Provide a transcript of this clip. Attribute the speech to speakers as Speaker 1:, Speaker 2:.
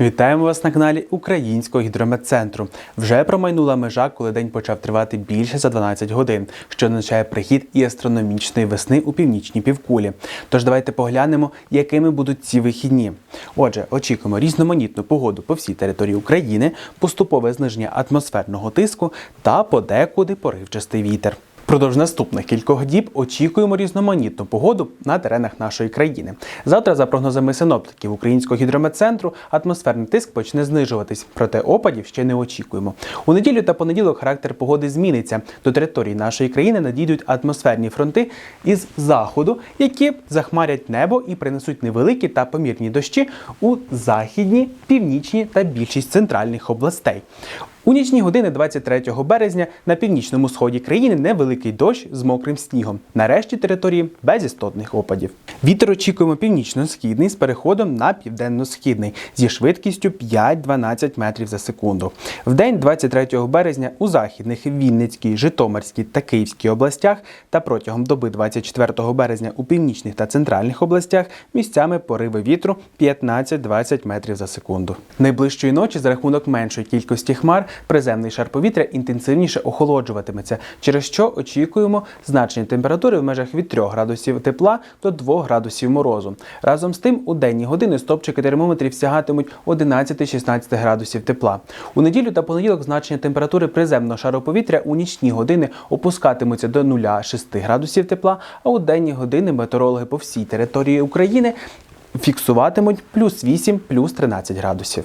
Speaker 1: Вітаємо вас на каналі Українського гідрометцентру. Вже промайнула межа, коли день почав тривати більше за 12 годин, що означає прихід і астрономічної весни у північній півкулі. Тож давайте поглянемо, якими будуть ці вихідні. Отже, очікуємо різноманітну погоду по всій території України, поступове зниження атмосферного тиску та подекуди поривчастий вітер. Продовж наступних кількох діб очікуємо різноманітну погоду на теренах нашої країни. Завтра, за прогнозами синоптиків Українського гідрометцентру, атмосферний тиск почне знижуватись, проте опадів ще не очікуємо. У неділю та понеділок характер погоди зміниться. До території нашої країни надійдуть атмосферні фронти із заходу, які захмарять небо і принесуть невеликі та помірні дощі у західні, північні та більшість центральних областей. У нічні години 23 березня на північному сході країни невеликий дощ з мокрим снігом. Нарешті території без істотних опадів. Вітер очікуємо північно-східний з переходом на південно-східний зі швидкістю 5-12 метрів за секунду. В день 23 березня у західних Вінницькій, Житомирській та Київській областях та протягом доби 24 березня у північних та центральних областях місцями пориви вітру 15-20 метрів за секунду. Найближчої ночі за рахунок меншої кількості хмар приземний шар повітря інтенсивніше охолоджуватиметься, через що очікуємо значення температури в межах від 3 градусів тепла до 2 градусів морозу. Разом з тим, у денні години стопчики термометрів сягатимуть 11-16 градусів тепла. У неділю та понеділок значення температури приземного шару повітря у нічні години опускатимуться до 0,6 градусів тепла, а у денні години метеорологи по всій території України фіксуватимуть плюс 8, плюс 13 градусів.